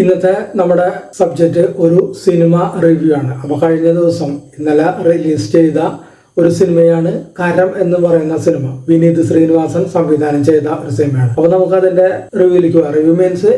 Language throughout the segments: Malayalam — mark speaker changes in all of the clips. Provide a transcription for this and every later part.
Speaker 1: ഇന്നത്തെ നമ്മുടെ സബ്ജക്റ്റ് ഒരു സിനിമ റിവ്യൂ ആണ്. അപ്പോൾ കഴിഞ്ഞ ദിവസം ഇന്നലെ റിലീസ് ചെയ്ത ഒരു സിനിമയാണ് കരം എന്ന് പറയുന്ന സിനിമ വിനീത് ശ്രീനിവാസൻ സംവിധാനം ചെയ്ത ഒരു സിനിമയാണ് അപ്പോൾ നമുക്ക് അതിന്റെ റിവ്യൂലേക്ക് പോകാം. റിവ്യൂ മീൻസ്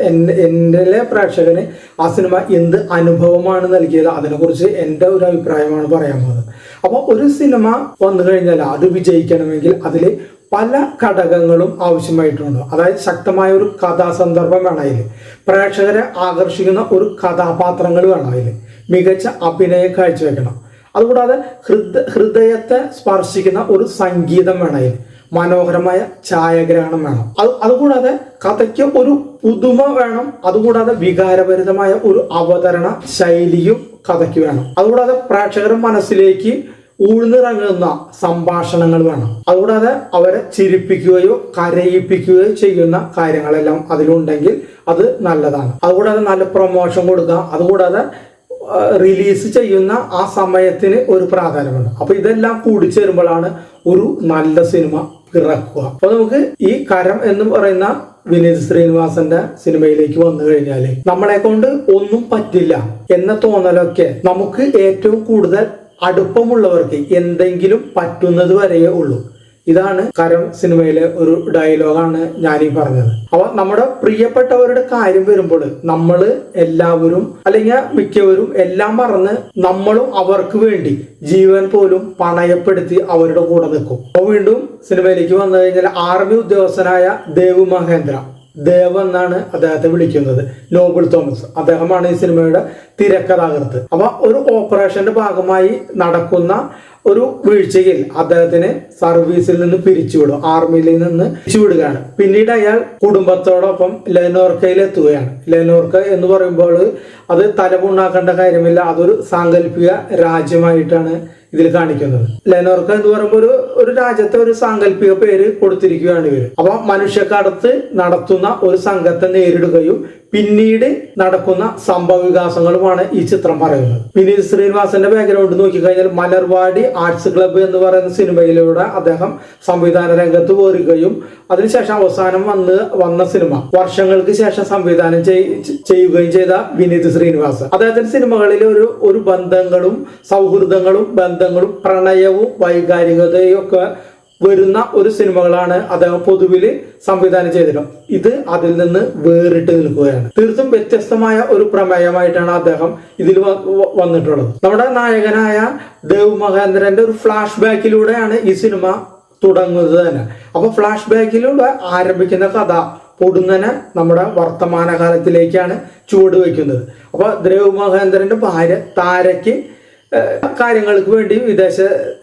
Speaker 1: എന്റെ പ്രേക്ഷകന് ആ സിനിമ എന്ത് അനുഭവമാണ് നൽകിയത് അതിനെക്കുറിച്ച് എന്റെ ഒരു അഭിപ്രായമാണ് പറയാൻ പോകുന്നത്. അപ്പോൾ ഒരു സിനിമ വന്നു കഴിഞ്ഞാൽ അത് വിജയിക്കണമെങ്കിൽ അതിൽ പല ഘടകങ്ങളും ആവശ്യമായിട്ടുണ്ട്. അതായത് ശക്തമായ ഒരു കഥാസന്ദർഭം വേണം അതിൽ പ്രേക്ഷകരെ ആകർഷിക്കുന്ന ഒരു കഥാപാത്രങ്ങൾ വേണം അതിൽ മികച്ച അഭിനയം കാഴ്ചവെക്കണം. അതുകൂടാതെ ഹൃദ ഹൃദയത്തെ സ്പർശിക്കുന്ന ഒരു സംഗീതം വേണം അതിൽ മനോഹരമായ ഛായാഗ്രഹണം വേണം. അത് അതുകൂടാതെ കഥയ്ക്ക് ഒരു പുതുമ വേണം. അതുകൂടാതെ വികാരഭരിതമായ ഒരു അവതരണ ശൈലിയും കഥയ്ക്ക് വേണം. അതുകൂടാതെ പ്രേക്ഷകരുടെ മനസ്സിലേക്ക് ഊഴ്ന്നിറങ്ങുന്ന സംഭാഷണങ്ങൾ വേണം. അതുകൂടാതെ അവരെ ചിരിപ്പിക്കുകയോ കരയിപ്പിക്കുകയോ ചെയ്യുന്ന കാര്യങ്ങളെല്ലാം അതിലുണ്ടെങ്കിൽ അത് നല്ലതാണ്. അതുകൂടാതെ നല്ല പ്രൊമോഷൻ കൊടുക്കുക. അതുകൂടാതെ റിലീസ് ചെയ്യുന്ന ആ സമയത്തിന് ഒരു പ്രാധാന്യമുണ്ട്. അപ്പൊ ഇതെല്ലാം കൂടിച്ചേരുമ്പോഴാണ് ഒരു നല്ല സിനിമ പിറക്കുക. അപ്പൊ നമുക്ക് ഈ കരം എന്ന് പറയുന്ന വിനീത് ശ്രീനിവാസന്റെ സിനിമയിലേക്ക് വന്നു കഴിഞ്ഞാൽ നമ്മളെ കൊണ്ട് ഒന്നും പറ്റില്ല എന്ന തോന്നലൊക്കെ നമുക്ക് ഏറ്റവും കൂടുതൽ അടുപ്പമുള്ളവർക്ക് എന്തെങ്കിലും പറ്റുന്നത് വരെയേ ഉള്ളൂ. ഇതാണ് കരം സിനിമയിലെ ഒരു ഡയലോഗാണ് ഞാനീ പറഞ്ഞത്. അപ്പൊ നമ്മുടെ പ്രിയപ്പെട്ടവരുടെ കാര്യം വരുമ്പോൾ നമ്മൾ എല്ലാവരും അല്ലെങ്കിൽ മിക്കവരും എല്ലാം മറന്ന് നമ്മളും അവർക്ക് വേണ്ടി ജീവൻ പോലും പണയപ്പെടുത്തി അവരുടെ കൂടെ നിൽക്കും. അപ്പോൾ വീണ്ടും സിനിമയിലേക്ക് വന്നു കഴിഞ്ഞാൽ ആർമി ഉദ്യോഗസ്ഥനായ ദേവ് മഹേന്ദ്ര. ദേവ് എന്നാണ് അദ്ദേഹത്തെ വിളിക്കുന്നത് നോബിൾ തോമസ്. അദ്ദേഹമാണ് ഈ സിനിമയുടെ തിരക്കഥാകൃത്ത്. അപ്പൊ ഒരു ഓപ്പറേഷന്റെ ഭാഗമായി നടക്കുന്ന ഒരു വീഴ്ചയിൽ അദ്ദേഹത്തിന് സർവീസിൽ നിന്ന് പിരിച്ചുവിടും ആർമിയിൽ നിന്ന് പിരിച്ചുവിടുകയാണ്. പിന്നീട് അയാൾ കുടുംബത്തോടൊപ്പം ലെനോർക്കയിൽ എത്തുകയാണ് ലെനോർക്ക എന്ന് പറയുമ്പോൾ അത് തലമുണ്ടാക്കേണ്ട കാര്യമില്ല അതൊരു സാങ്കല്പിക രാജ്യമായിട്ടാണ് ഇതിൽ കാണിക്കുന്നത്. ലെനോർക്ക എന്ന് പറയുമ്പോൾ ഒരു ഒരു രാജ്യത്തെ ഒരു സാങ്കല്പിക പേര് കൊടുത്തിരിക്കുകയാണ് ഇവർ അപ്പൊ മനുഷ്യക്കടത്ത് നടത്തുന്ന ഒരു സംഘത്തെ നേരിടുകയും പിന്നീട് നടക്കുന്ന സംഭവ വികാസങ്ങളുമാണ് ഈ ചിത്രം പറയുന്നത്. വിനീത് ശ്രീനിവാസന്റെ ബാക്ക്ഗ്രൗണ്ട് നോക്കിക്കഴിഞ്ഞാൽ മലർവാടി ആർട്സ് ക്ലബ്ബ് എന്ന് പറയുന്ന സിനിമയിലൂടെ അദ്ദേഹം സംവിധാന രംഗത്ത് വരികയും അതിനുശേഷം അവസാനം വന്ന് വന്ന സിനിമ. വർഷങ്ങൾക്ക് ശേഷം സംവിധാനം ചെയ്യുകയും ചെയ്ത വിനീത് ശ്രീനിവാസൻ. അദ്ദേഹത്തിന്റെ സിനിമകളിൽ ഒരു ഒരു ബന്ധങ്ങളും സൗഹൃദങ്ങളും ബന്ധങ്ങളും പ്രണയവും വൈകാരികതയും ഒക്കെ വരുന്ന ഒരു സിനിമകളാണ് അദ്ദേഹം പൊതുവിൽ സംവിധാനം ചെയ്തിട്ടുള്ളത് ഇത് അതിൽ നിന്ന് വേറിട്ട് നിൽക്കുകയാണ്. തീർത്തും വ്യത്യസ്തമായ ഒരു പ്രമേയമായിട്ടാണ് അദ്ദേഹം ഇതിൽ വന്നിട്ടുള്ളത്. നമ്മുടെ നായകനായ ദേവ് മഹേന്ദ്രന്റെ ഒരു ഫ്ലാഷ് ബാക്കിലൂടെയാണ് ഈ സിനിമ തുടങ്ങുന്നത് തന്നെ. അപ്പൊ ഫ്ലാഷ് ബാക്കിലൂടെ ആരംഭിക്കുന്ന കഥ പൊടുന്നനെ നമ്മുടെ വർത്തമാനകാലത്തിലേക്കാണ് ചുവട് വയ്ക്കുന്നത്. അപ്പൊ ദ്രവ് മഹേന്ദ്രന്റെ ഭാര്യ താരയ്ക്ക് കാര്യങ്ങൾക്ക് വേണ്ടി വിദേശ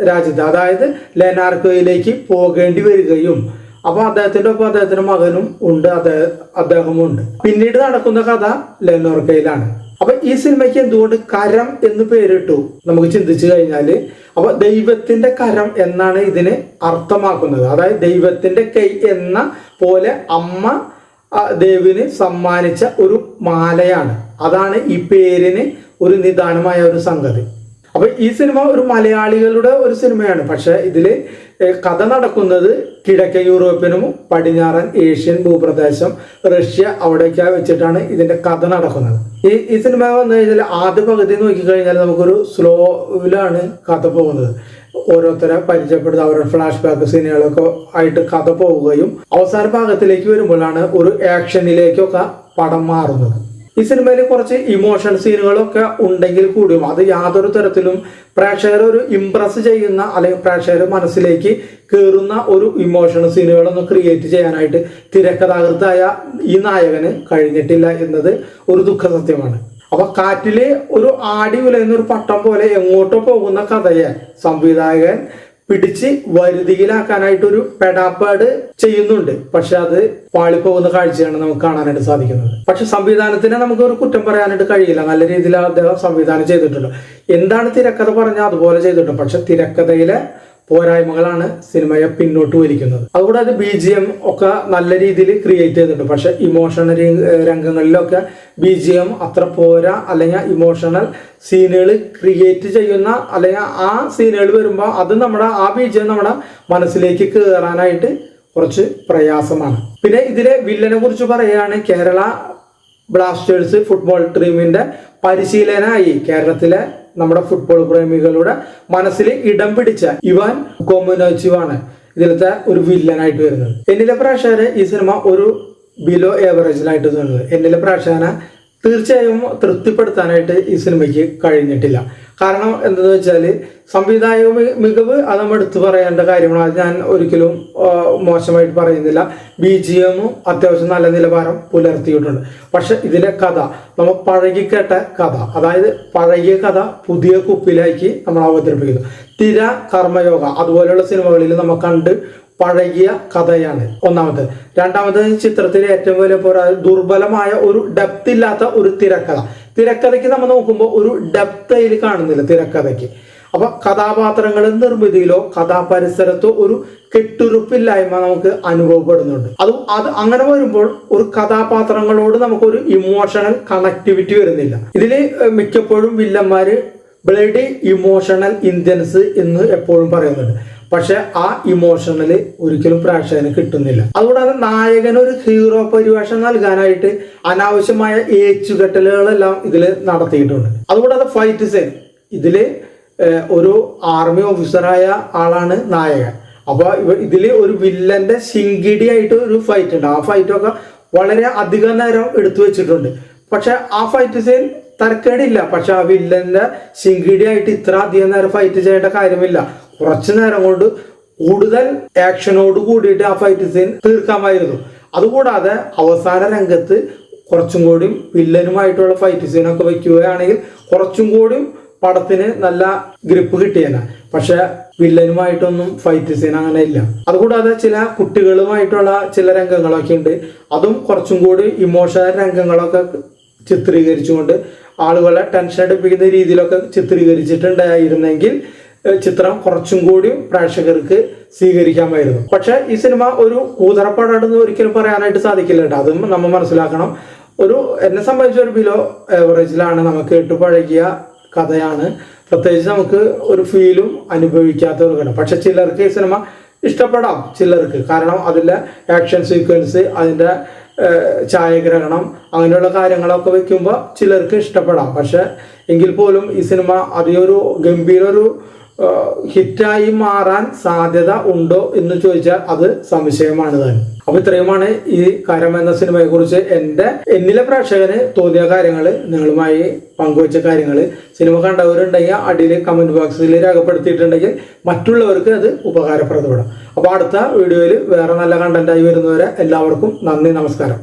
Speaker 1: രാജ്യത്ത് അതായത് ലെനാർക്കോയിലേക്ക് പോകേണ്ടി വരികയും. അപ്പൊ അദ്ദേഹത്തിന്റെ ഒപ്പം അദ്ദേഹത്തിന്റെ മകനും ഉണ്ട് അദ്ദേഹം അദ്ദേഹമുണ്ട് പിന്നീട് നടക്കുന്ന കഥ ലെനോർക്കയിലാണ്. അപ്പൊ ഈ സിനിമയ്ക്ക് എന്തുകൊണ്ട് കരം എന്ന് പേരിട്ടു? നമുക്ക് ചിന്തിച്ചു കഴിഞ്ഞാൽ അപ്പൊ ദൈവത്തിന്റെ കരം എന്നാണ് ഇതിന് അർത്ഥമാക്കുന്നത്. അതായത് ദൈവത്തിന്റെ കൈ എന്ന പോലെ അമ്മ ദേവിന് സമ്മാനിച്ച ഒരു മാലയാണ്. അതാണ് ഈ പേരിന് ഒരു നിദാനമായ ഒരു സംഗതി. അപ്പൊ ഈ സിനിമ ഒരു മലയാളികളുടെ ഒരു സിനിമയാണ്. പക്ഷെ ഇതിൽ കഥ നടക്കുന്നത് കിഴക്കൻ യൂറോപ്പിനും പടിഞ്ഞാറൻ ഏഷ്യൻ ഭൂപ്രദേശം റഷ്യ അവിടെയൊക്കെ വെച്ചിട്ടാണ് ഇതിന്റെ കഥ നടക്കുന്നത്. ഈ ഈ സിനിമ വന്നു കഴിഞ്ഞാൽ ആദ്യ പകുതി നോക്കിക്കഴിഞ്ഞാൽ നമുക്കൊരു സ്ലോയിലാണ് കഥ പോകുന്നത്. ഓരോരുത്തരെ പരിചയപ്പെടുത്തുക അവരുടെ ഫ്ലാഷ് ബാക്ക് സീനുകളൊക്കെ ആയിട്ട് കഥ പോവുകയും അവസാന ഭാഗത്തിലേക്ക് വരുമ്പോഴാണ് ഒരു ആക്ഷനിലേക്കൊക്കെ പടം മാറുന്നത്. ഈ സിനിമയിൽ കുറച്ച് ഇമോഷൻ സീനുകളൊക്കെ ഉണ്ടെങ്കിൽ കൂടിയും അത് യാതൊരു തരത്തിലും പ്രേക്ഷകരെ ഒരു ഇംപ്രസ് ചെയ്യുന്ന അല്ലെങ്കിൽ പ്രേക്ഷകരെ മനസ്സിലേക്ക് കയറുന്ന ഒരു ഇമോഷൻ സീനുകളൊന്നും ക്രിയേറ്റ് ചെയ്യാനായിട്ട് തിരക്കഥാകൃത്തായ ഈ നായകന് കഴിഞ്ഞിട്ടില്ല എന്നത് ഒരു ദുഃഖസത്യമാണ് അപ്പൊ കാറ്റിലെ ഒരു ആടി ഉലയുന്ന ഒരു പട്ടം പോലെ എങ്ങോട്ടോ പോകുന്ന കഥയെ സംവിധായകൻ പിടിച്ച് വരുതിയിലാക്കാനായിട്ട് ഒരു പെടാപ്പാട് ചെയ്യുന്നുണ്ട്. പക്ഷെ അത് പാളിപ്പോകുന്ന കാഴ്ചയാണ് നമുക്ക് കാണാനായിട്ട് സാധിക്കുന്നത്. പക്ഷെ സംവിധാനത്തിനെ നമുക്ക് ഒരു കുറ്റം പറയാനായിട്ട് കഴിയില്ല. നല്ല രീതിയിൽ അദ്ദേഹം സംവിധാനം ചെയ്തിട്ടുണ്ട്. എന്താണ് തിരക്കഥ പറഞ്ഞാൽ അതുപോലെ ചെയ്തിട്ടുണ്ട്. പക്ഷെ തിരക്കഥയിലെ പോരായ്മകളാണ് സിനിമയെ പിന്നോട്ട് വലിക്കുന്നത്. അതുകൂടാതെ ബി ജി എം ഒക്കെ നല്ല രീതിയിൽ ക്രിയേറ്റ് ചെയ്തിട്ടുണ്ട്. പക്ഷെ ഇമോഷണൽ രംഗങ്ങളിലൊക്കെ ബി ജി എം അത്ര പോരാ അല്ലെങ്കിൽ ഇമോഷണൽ സീനുകൾ ക്രിയേറ്റ് ചെയ്യുന്ന അല്ലെങ്കിൽ ആ സീനുകൾ വരുമ്പോൾ അത് നമ്മുടെ ആ ബി ജി എം നമ്മുടെ മനസ്സിലേക്ക് കയറാനായിട്ട് കുറച്ച് പ്രയാസമാണ്. പിന്നെ ഇതിലെ വില്ലനെ കുറിച്ച് പറയുകയാണ് കേരള ബ്ലാസ്റ്റേഴ്സ് ഫുട്ബോൾ ടീമിന്റെ പരിശീലനായി കേരളത്തിലെ നമ്മുടെ ഫുട്ബോൾ പ്രേമികളുടെ മനസ്സിൽ ഇടം പിടിച്ച ഇവാൻ കോമനോച്ചുവാണ് ഇതിലത്തെ ഒരു വില്ലനായിട്ട് വരുന്നത്. എന്നിലെ പ്രേക്ഷകരെ ഈ സിനിമ ഒരു ബിലോ ഏവറേജിലായിട്ട് തോന്നുന്നത് എന്നിലെ പ്രേക്ഷകനെ തീർച്ചയായും തൃപ്തിപ്പെടുത്താനായിട്ട് ഈ സിനിമയ്ക്ക് കഴിഞ്ഞിട്ടില്ല. കാരണം എന്താണെന്ന് വെച്ചാൽ സംവിധായക മികവ് അത് നമ്മൾ എടുത്തു പറയേണ്ട കാര്യമാണ് അത് ഞാൻ ഒരിക്കലും മോശമായിട്ട് പറയുന്നില്ല. ബി ജി എമ്മും അത്യാവശ്യം നല്ല നിലവാരം പുലർത്തിയിട്ടുണ്ട്. പക്ഷെ ഇതിലെ കഥ നമ്മൾ പഴകിക്കേട്ട കഥ അതായത് പഴകിയ കഥ പുതിയ കുപ്പിലാക്കി നമ്മൾ അവതരിപ്പിക്കുന്നു. തിര കർമ്മയോഗ അതുപോലെയുള്ള സിനിമകളിൽ നമ്മൾ കണ്ട് പഴകിയ കഥയാണ് ഒന്നാമത്. രണ്ടാമത് ചിത്രത്തിലെ ഏറ്റവും വലിയ പോരാ ദുർബലമായ ഒരു ഡെപ്ത് ഇല്ലാത്ത ഒരു തിരക്കഥ. തിരക്കഥയ്ക്ക് നമ്മൾ നോക്കുമ്പോൾ ഒരു ഡെപ്ത് അതിൽ കാണുന്നില്ല തിരക്കഥയ്ക്ക്. അപ്പൊ കഥാപാത്രങ്ങളുടെ നിർമ്മിതിയിലോ കഥാപരിസരത്തോ ഒരു കെട്ടുറുപ്പില്ലായ്മ നമുക്ക് അനുഭവപ്പെടുന്നുണ്ട്. അത് അത് അങ്ങനെ വരുമ്പോൾ ഒരു കഥാപാത്രങ്ങളോട് നമുക്കൊരു ഇമോഷണൽ കണക്ടിവിറ്റി വരുന്നില്ല. ഇതിൽ മിക്കപ്പോഴും വില്ലന്മാര് ബ്ലഡി ഇമോഷണൽ ഇന്ത്യൻസ് എന്ന് എപ്പോഴും പറയുന്നുണ്ട്. പക്ഷെ ആ ഇമോഷണൽ ഒരിക്കലും പ്രേക്ഷകന് കിട്ടുന്നില്ല. അതുകൂടാതെ നായകൻ ഒരു ഹീറോ പരിവേഷം നൽകാനായിട്ട് അനാവശ്യമായ ഏച്ചുകെട്ടലുകളെല്ലാം ഇതിൽ നടത്തിയിട്ടുണ്ട്. അതുകൂടാതെ ഫൈറ്റ് സീൻ ഇതിൽ ഒരു ആർമി ഓഫീസറായ ആളാണ് നായകൻ. അപ്പൊ ഇതിൽ ഒരു വില്ലന്റെ ശിങ്കിടി ആയിട്ട് ഒരു ഫൈറ്റ് ഉണ്ട്. ആ ഫൈറ്റ് ഒക്കെ വളരെ അധികം നേരം എടുത്തു വെച്ചിട്ടുണ്ട്. പക്ഷെ ആ ഫൈറ്റ് സീൻ തരക്കേടില്ല. പക്ഷെ ആ വില്ലന്റെ ശിങ്കിടി ആയിട്ട് ഇത്ര അധികം നേരം ഫൈറ്റ് ചെയ്യേണ്ട കാര്യമില്ല. കുറച്ചു നേരം കൊണ്ട് കൂടുതൽ ആക്ഷനോട് കൂടിയിട്ട് ആ ഫൈറ്റ് സീൻ തീർക്കാമായിരുന്നു. അതുകൂടാതെ അവസാന രംഗത്ത് കുറച്ചും കൂടിയും വില്ലനുമായിട്ടുള്ള ഫൈറ്റ് സീനൊക്കെ വയ്ക്കുകയാണെങ്കിൽ കുറച്ചും കൂടിയും പടത്തിന് നല്ല ഗ്രിപ്പ് കിട്ടിയേനെ. പക്ഷെ വില്ലനുമായിട്ടൊന്നും ഫൈറ്റ് സീൻ അങ്ങനെ ഇല്ല. അതുകൂടാതെ ചില കുട്ടികളുമായിട്ടുള്ള ചില രംഗങ്ങളൊക്കെ ഉണ്ട്. അതും കുറച്ചും കൂടി ഇമോഷണൽ രംഗങ്ങളൊക്കെ ചിത്രീകരിച്ചുകൊണ്ട് ആളുകളെ ടെൻഷൻ എടുപ്പിക്കുന്ന രീതിയിലൊക്കെ ചിത്രീകരിച്ചിട്ടുണ്ടായിരുന്നെങ്കിൽ ചിത്രം കുറച്ചും കൂടി പ്രേക്ഷകർക്ക് സ്വീകരിക്കാമായിരുന്നു. പക്ഷെ ഈ സിനിമ ഒരു കൂതറപ്പാടാണെന്ന് ഒരിക്കലും പറയാനായിട്ട് സാധിക്കില്ല കേട്ടോ. അതും നമ്മൾ മനസ്സിലാക്കണം. ഒരു എന്നെ സംബന്ധിച്ച ഒരു ബിലോ എവറേജിലാണ് നമുക്ക് ഇട്ടുപഴകിയ കഥയാണ്. പ്രത്യേകിച്ച് നമുക്ക് ഒരു ഫീലും അനുഭവിക്കാത്ത ഒരു കഥ. പക്ഷെ ചിലർക്ക് ഈ സിനിമ ഇഷ്ടപ്പെടാം ചിലർക്ക്. കാരണം അതിന്റെ ആക്ഷൻ സീക്വൻസ് അതിന്റെ ഛായഗ്രഹണം അങ്ങനെയുള്ള കാര്യങ്ങളൊക്കെ വെക്കുമ്പോൾ ചിലർക്ക് ഇഷ്ടപ്പെടാം. പക്ഷെ എങ്കിൽ പോലും ഈ സിനിമ അതിയൊരു ഗംഭീര ഒരു ഹിറ്റായി മാറാൻ സാധ്യത ഉണ്ടോ എന്ന് ചോദിച്ചാൽ അത് സംശയമാണ് തന്നെ. അപ്പൊ ഇത്രയുമാണ് ഈ കരം എന്ന സിനിമയെ കുറിച്ച് എന്റെ എന്നിലെ പ്രേക്ഷകന് തോന്നിയ കാര്യങ്ങൾ നിങ്ങളുമായി പങ്കുവച്ച കാര്യങ്ങൾ. സിനിമ കണ്ടവരുണ്ടെങ്കിൽ അടിയിൽ കമന്റ് ബോക്സിൽ രേഖപ്പെടുത്തിയിട്ടുണ്ടെങ്കിൽ മറ്റുള്ളവർക്ക് അത് ഉപകാരപ്രദപ്പെടാം അപ്പോൾ അടുത്ത വീഡിയോയിൽ വേറെ നല്ല കണ്ടന്റായി വരുന്നവരെ എല്ലാവർക്കും നന്ദി നമസ്കാരം.